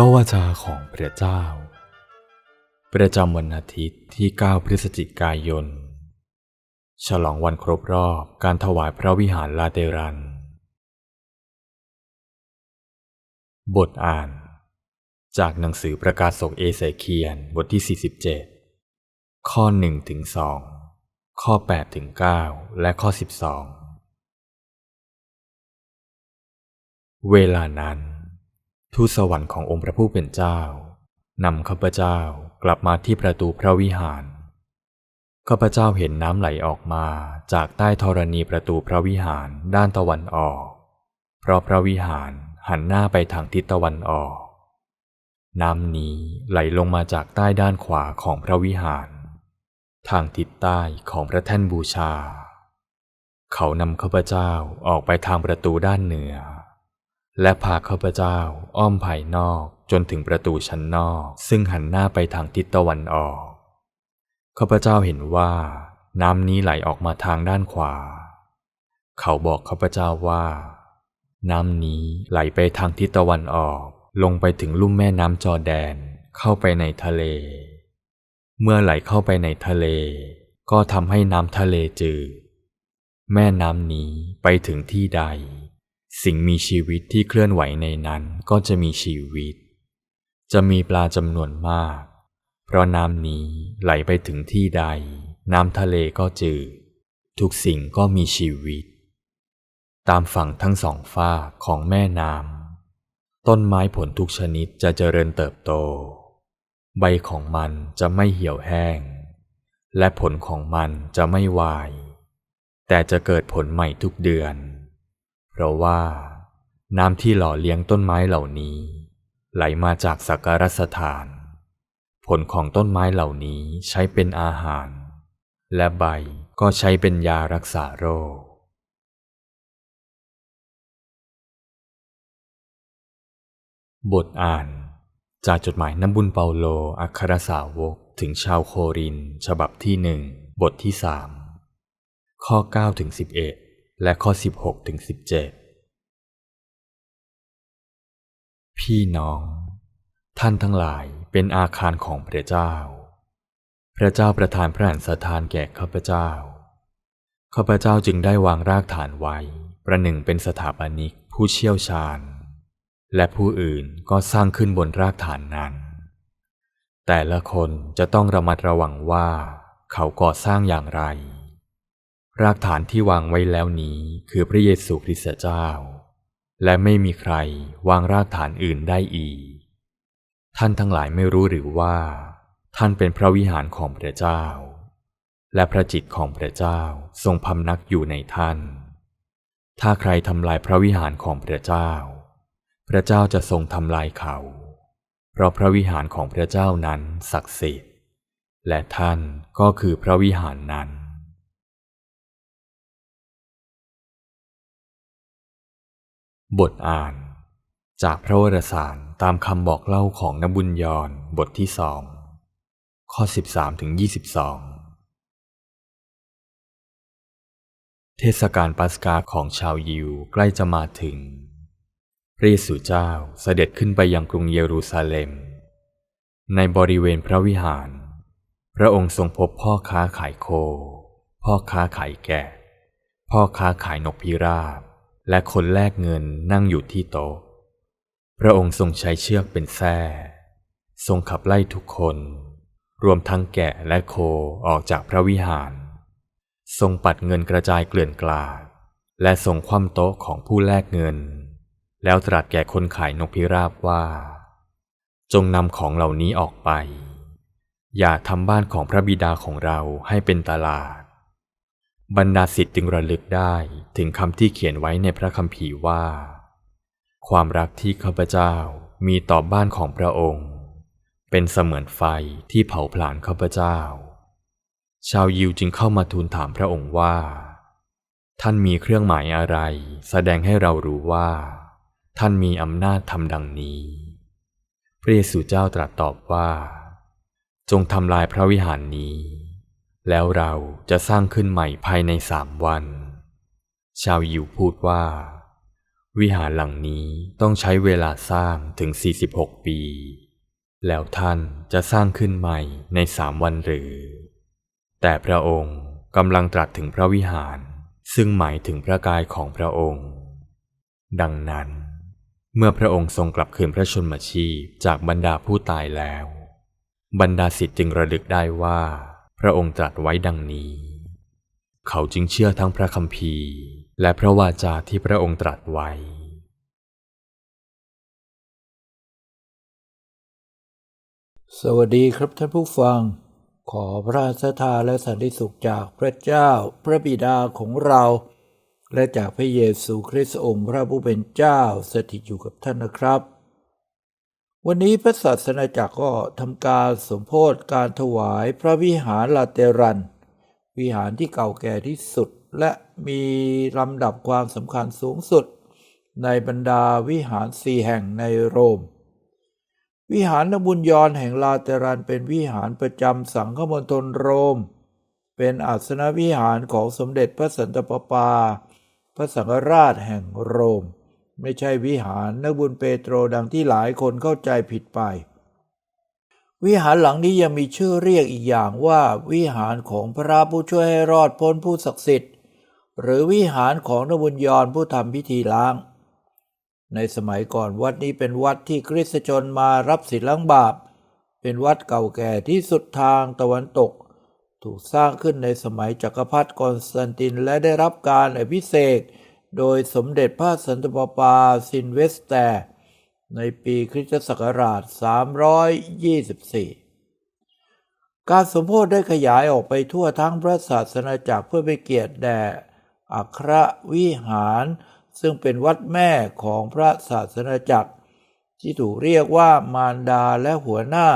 ระวจาของพระเจ้า ประจำวันอาทิตย์ที่ 9 พฤศจิกายน ฉลองวันครบรอบการถวายพระวิหารลาเตรัน บทอ่าน จากหนังสือประกาศศกเอเสเคียนบทที่ 47 ข้อ1ถึง2ข้อ8ถึง9และข้อ 12 เวลานั้น ทูตสวรรค์ขององค์พระผู้เป็นเจ้านำข้าพเจ้ากลับมาที่ประตูพระวิหาร ข้าพเจ้าเห็นน้ำไหลออกมาจากใต้ธรณีประตูพระวิหารด้านตะวันออก เพราะพระวิหารหันหน้าไปทางทิศตะวันออก น้ำนี้ไหลลงมาจากใต้ด้านขวาของพระวิหาร ทางทิศใต้ของพระแท่นบูชา เขานำข้าพเจ้าออกไปทางประตูด้านเหนือ และพาข้าพเจ้าอ้อมภายนอกจนถึงประตูชั้นนอก ซึ่งหันหน้าไปทางทิศตะวันออกข้าพเจ้าเห็นว่า น้ำนี้ไหลออกมาทางด้านขวา เขาบอกข้าพเจ้าว่า น้ำนี้ไหลไปทางทิศตะวันออก ลงไปถึงลุ่มแม่น้ำจอแดนเข้าไปในทะเล เมื่อไหลเข้าไปในทะเล ก็ทำให้น้ำทะเลจืดแม่น้ำนี้ไปถึงที่ใด สิ่งมีชีวิตที่เคลื่อนไหวในนั้นก็จะมีชีวิต จะมีปลาจำนวนมาก เพราะน้ำนี้ไหลไปถึงที่ใด น้ำทะเลก็จืด ทุกสิ่งก็มีชีวิต ตามฝั่งทั้งสองฝ้าของแม่น้ำต้นไม้ผลทุกชนิดจะเจริญเติบโต ใบของมันจะไม่เหี่ยวแห้ง และผลของมันจะไม่วาย แต่จะเกิดผลใหม่ทุกเดือน เพราะว่า น้ำที่หล่อเลี้ยงต้นไม้เหล่านี้ ไหลมาจากสักการสถาน ผลของต้นไม้เหล่านี้ใช้เป็นอาหาร และใบก็ใช้เป็นยารักษาโรคบทอ่าน จากจดหมายน้ำบุญเปาโลอัครสาวกถึงชาวโคริน ฉบับที่หนึ่งบทที่สามข้อ9ถึง11 และข้อ 16ถึง17 พี่น้อง ท่านทั้งหลายเป็นอาคารของพระเจ้า พระเจ้าประทานพระหันสถานแก่ข้าพเจ้า ข้าพเจ้าจึงได้วางรากฐานไว้ ประหนึ่งเป็นสถาปนิกผู้เชี่ยวชาญ และผู้อื่นก็สร้างขึ้นบนรากฐานนั้น แต่ละคนจะต้องระมัดระวังว่าเขาก่อสร้างอย่างไร รากฐานที่วางไว้แล้วนี้คือพระเยซูคริสต์เจ้า และไม่มีใครวางรากฐานอื่นได้อีก ท่านทั้งหลายไม่รู้หรือว่า ท่านเป็นพระวิหารของพระเจ้า และพระจิตของพระเจ้าทรงพำนักอยู่ในท่าน ถ้าใครทำลายพระวิหารของพระเจ้า พระเจ้าจะทรงทำลายเขา เพราะพระวิหารของพระเจ้านั้นศักดิ์สิทธิ์ และท่านก็คือพระวิหารนั้น บทอ่าน จากพระวรสารตามคำบอกเล่าของนบุญยอนบทที่สองข้อ 13ถึง22 เทศกาลปัสกาของชาวยิวใกล้จะมาถึง พระเยซูเจ้าเสด็จขึ้นไปยังกรุงเยรูซาเล็ม ในบริเวณพระวิหาร พระองค์ทรงพบพ่อค้าขายโค พ่อค้าขายแกะ พ่อค้าขายนกพิราบ และคนแลกเงินนั่งอยู่ที่โต๊ะ พระองค์ทรงใช้เชือกเป็นแส้ทรงขับไล่ทุกคน รวมทั้งแกะและโคออกจากพระวิหาร ทรงปัดเงินกระจายเกลื่อนกลาด และทรงคว่ำโต๊ะของผู้แลกเงิน แล้วตรัสแก่คนขายนกพิราบว่า จงนำของเหล่านี้ออกไป อย่าทำบ้านของพระบิดาของเราให้เป็นตลาด บรรดาสิทธิ์จึงระลึกได้ถึงคำที่เขียนไว้ในพระคัมภีร์ว่า ความรักที่ข้าพเจ้ามีต่อบ้านของพระองค์ เป็นเสมือนไฟที่เผาผลาญข้าพเจ้า ชาวยิวจึงเข้ามาทูลถามพระองค์ว่า ท่านมีเครื่องหมายอะไร แสดงให้เรารู้ว่า ท่านมีอำนาจทำดังนี้ พระเยซูเจ้าตรัสตอบว่า จงทำลายพระวิหารนี้ แล้วเราจะสร้างขึ้นใหม่ภายในสามวัน ชาวยิวพูดว่า วิหารหลังนี้ต้องใช้เวลาสร้างถึง 46 ปี แล้วท่านจะสร้างขึ้นใหม่ในสามวันหรือ แต่พระองค์กำลังตรัสถึงพระวิหาร ซึ่งหมายถึงพระกายของพระองค์ ดังนั้น เมื่อพระองค์ทรงกลับคืนพระชนมชีพจากบรรดาผู้ตายแล้ว บรรดาสิทธิ์จึงระลึกได้ว่า พระองค์ตรัสไว้ดังนี้ เขาจึงเชื่อทั้งพระคัมภีร์และพระวาจาที่พระองค์ตรัสไว้ สวัสดีครับท่านผู้ฟัง ขอพระราชทานและสันติสุขจากพระเจ้าพระบิดาของเรา และจากพระเยซูคริสต์องค์พระผู้เป็นเจ้าสถิตอยู่กับท่านนะครับ วันนี้พระศาสนาจักรก็ทำการสมโพธิการถวายพระวิหารลาเตรัน วิหารที่เก่าแก่ที่สุดและมีลำดับความสำคัญสูงสุด ในบรรดาวิหารสี่แห่งในโรม วิหารนบุญยอนแห่งลาเตรันเป็นวิหารประจำสังฆมณฑลโรม เป็นอาสนวิหารของสมเด็จพระสันตะปาปา พระสังฆราชแห่งโรม ไม่ใช่วิหารนบุญเปโตรดังที่หลายคนเข้าใจผิดไป วิหารหลังนี้ยังมีชื่อเรียกอีกอย่างว่า วิหารของพระผู้ช่วยให้รอดพ้นผู้ศักดิ์สิทธิ์ หรือวิหารของนบุญยอนผู้ทำพิธีล้าง ในสมัยก่อนวัดนี้เป็นวัดที่คริสตชนมารับสิทธิ์ล้างบาป เป็นวัดเก่าแก่ที่สุดทางตะวันตก ถูกสร้างขึ้นในสมัยจักรพรรดิคอนสแตนตินและได้รับการอภิเษก โดยสมเด็จพระสันตะปาปาซินเวสแตร์ในปีคริสตศักราช 324 การสมโพธิได้ขยายออกไปทั่วทั้งพระศาสนาจักรเพื่อไปเกียรติแด่อัครวิหาร ซึ่งเป็นวัดแม่ของพระศาสนาจักร ที่ถูกเรียกว่ามารดาและหัวหน้า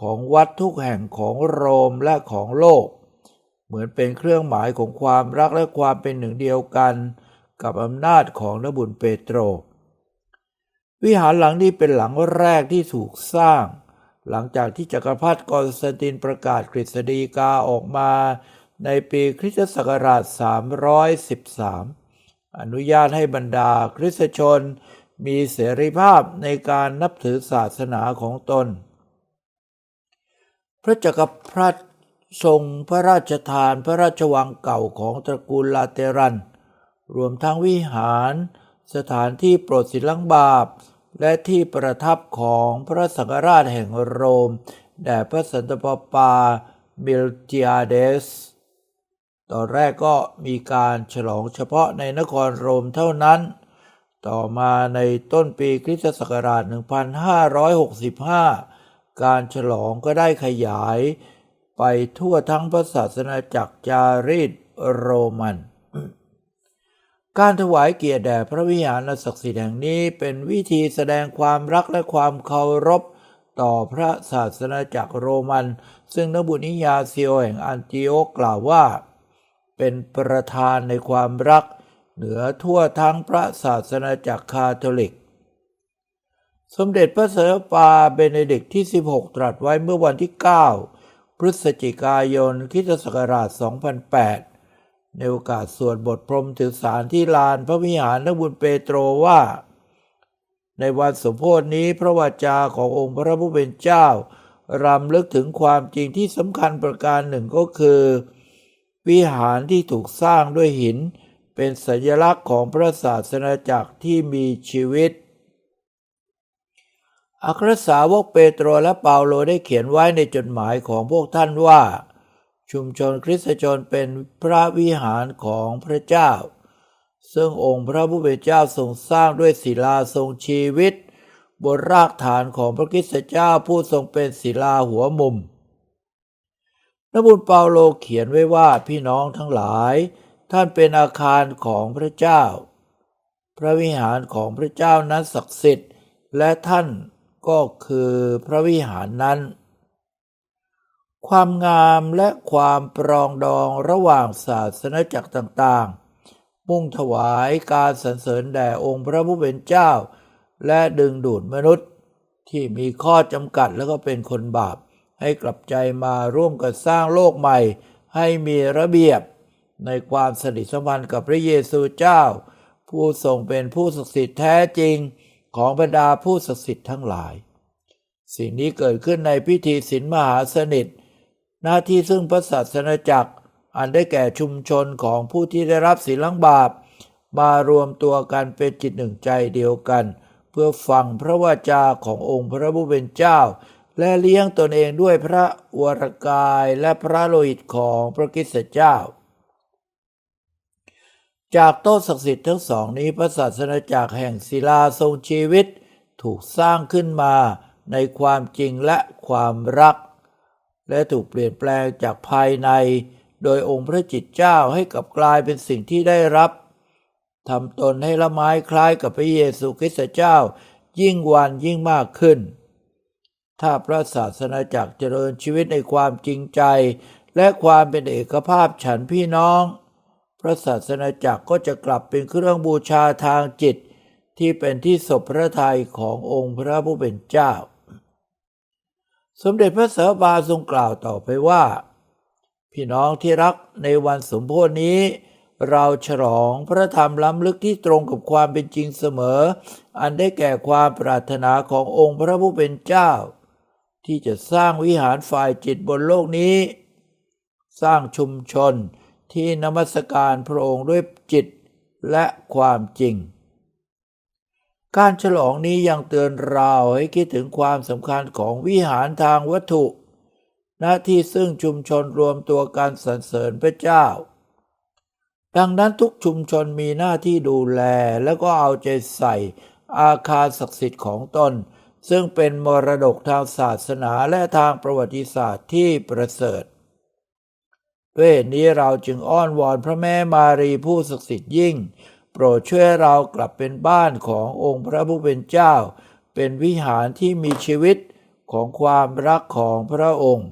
ของวัดทุกแห่งของโรมและของโลก เหมือนเป็นเครื่องหมายของความรักและความเป็นหนึ่งเดียวกัน กับอำนาจของนบุญเปโตร วิหารหลังนี้เป็นหลังแรกที่ถูกสร้าง หลังจากที่จักรพรรดิคอนสแตนตินประกาศกฤษฎีกาออกมาในปีคริสตศักราช 313 อนุญาตให้บรรดาคริสตชนมีเสรีภาพในการนับถือศาสนาของตน พระจักรพรรดิทรงพระราชทานพระราชวังเก่าของตระกูลลาเตรัน รวมทั้งวิหาร สถานที่โปรดสิริล้างบาป และที่ประทับของพระสังฆราชแห่งโรม แด่พระสันตะปาปามิลติอาเดส ตอนแรกก็มีการฉลองเฉพาะในนครโรมเท่านั้น ต่อมาในต้นปีคริสตศักราช 1565 การฉลองก็ได้ขยายไปทั่วทั้งพระศาสนาจักรจารีตโรมัน การถวายเกียรติแด่พระวิหารศักดิ์สิทธิ์แห่งนี้เป็นวิธีแสดงความรักและความเคารพ ต่อพระศาสนาจักรโรมัน ซึ่งนบุนิยาเซีโอแห่งอันติโอกกล่าวว่า เป็นประธานในความรัก เหนือทั่วทั้งพระศาสนาจักรคาทอลิก สมเด็จพระเสด็จปาเบเนดิกต์ที่ 16 ตรัสไว้เมื่อวันที่ 9 พฤศจิกายนคิสตศักราช 2008 ในโอกาสสวดบทพรมถือสารที่ลานพระวิหารนบุญเปโตรว่า ในวันสมโพธินี้พระวาจาขององค์พระผู้เป็นเจ้ารำลึกถึงความจริงที่สำคัญประการหนึ่งก็คือ วิหารที่ถูกสร้างด้วยหิน เป็นสัญลักษณ์ของพระศาสนาจักรที่มีชีวิต อัครสาวกเปโตรและเปาโลได้เขียนไว้ในจดหมายของพวกท่านว่า ชุมชนคริสตชนเป็นพระวิหารของพระเจ้า ซึ่งองค์พระผู้เป็นเจ้าทรงสร้างด้วยศิลาทรงชีวิต บนรากฐานของพระคริสตเจ้าผู้ทรงเป็นศิลาหัวมุมนบุญเปาโลเขียนไว้ว่าพี่น้องทั้งหลาย ท่านเป็นอาคารของพระเจ้า พระวิหารของพระเจ้านั้นศักดิ์สิทธิ์ และท่านก็คือพระวิหารนั้น ความงามและความปรองดองระหว่างศาสนาจักรต่างๆ มุ่งถวายการสรรเสริญแด่องค์พระผู้เป็นเจ้า และดึงดูดมนุษย์ ที่มีข้อจำกัดแล้วก็เป็นคนบาป ให้กลับใจมาร่วมกันสร้างโลกใหม่ ให้มีระเบียบ ในความสนิทสัมพันธ์กับพระเยซูเจ้า ผู้ทรงเป็นผู้ศักดิ์สิทธิ์แท้จริงของบรรดาผู้ศักดิ์สิทธิ์ทั้งหลาย สิ่งนี้เกิดขึ้นในพิธีศีลมหาสนิท หน้าที่ซึ่งพระศาสนาจักร อันได้แก่ชุมชนของผู้ที่ได้รับศีลล้างบาป มารวมตัวกันเป็นจิตหนึ่งใจเดียวกัน เพื่อฟังพระวาจาขององค์พระผู้เป็นเจ้า และเลี้ยงตนเองด้วยพระวรกายและพระโลหิตของพระคริสตเจ้า จากโต้นศักดิ์สิทธิ์ทั้งสองนี้พระศาสนาจักรแห่งศิลาทรงชีวิต ถูกสร้างขึ้นมาในความจริงและความรัก และถูกเปลี่ยนแปลงจากภายใน โดยองค์พระจิตเจ้าให้กลับกลายเป็นสิ่งที่ได้รับทำตนให้ละไม้คล้ายกับพระเยซูคริสต์เจ้า ยิ่งวันยิ่งมากขึ้น ถ้าพระศาสนาจักรเจริญชีวิตในความจริงใจ และความเป็นเอกภาพฉันพี่น้อง พระศาสนาจักรก็จะกลับเป็นเครื่องบูชาทางจิต ที่เป็นที่สบพระทัยขององค์พระผู้เป็นเจ้า สมเด็จพระสัมมาสัมพุทธเจ้าทรงกล่าวต่อไปว่า พี่น้องที่รักในวันสมโภชนี้ เราฉลองพระธรรมล้ำลึกที่ตรงกับความเป็นจริงเสมอ อันได้แก่ความปรารถนาขององค์พระผู้เป็นเจ้า ที่จะสร้างวิหารฝ่ายจิตบนโลกนี้ สร้างชุมชนที่นมัสการพระองค์ด้วยจิตและความจริง การฉลองนี้ยังเตือนเราให้คิดถึงความสำคัญของวิหารทางวัตถุ หน้าที่ซึ่งชุมชนรวมตัวการสรรเสริญพระเจ้า ดังนั้นทุกชุมชนมีหน้าที่ดูแลแล้วก็เอาใจใส่อาคารศักดิ์สิทธิ์ของตน ซึ่งเป็นมรดกทางศาสนาและทางประวัติศาสตร์ที่ประเสริฐด้วยนี้เราจึงอ้อนวอนพระแม่มารีผู้ศักดิ์สิทธิ์ยิ่ง โปรดช่วยเรากลับเป็นบ้านขององค์พระผู้เป็นเจ้า เป็นวิหารที่มีชีวิตของความรักของพระองค์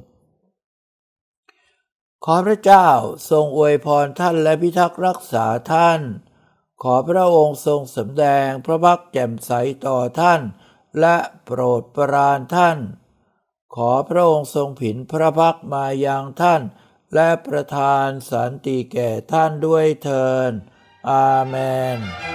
ขอพระเจ้าทรงอวยพรท่านและพิทักษ์รักษาท่าน ขอพระองค์ทรงสำแดงพระพักแจ่มใสต่อท่าน และโปรดปรานท่าน ขอพระองค์ทรงผินพระพักมายังท่าน และประทานสันติแก่ท่านด้วยเทิน อาเมน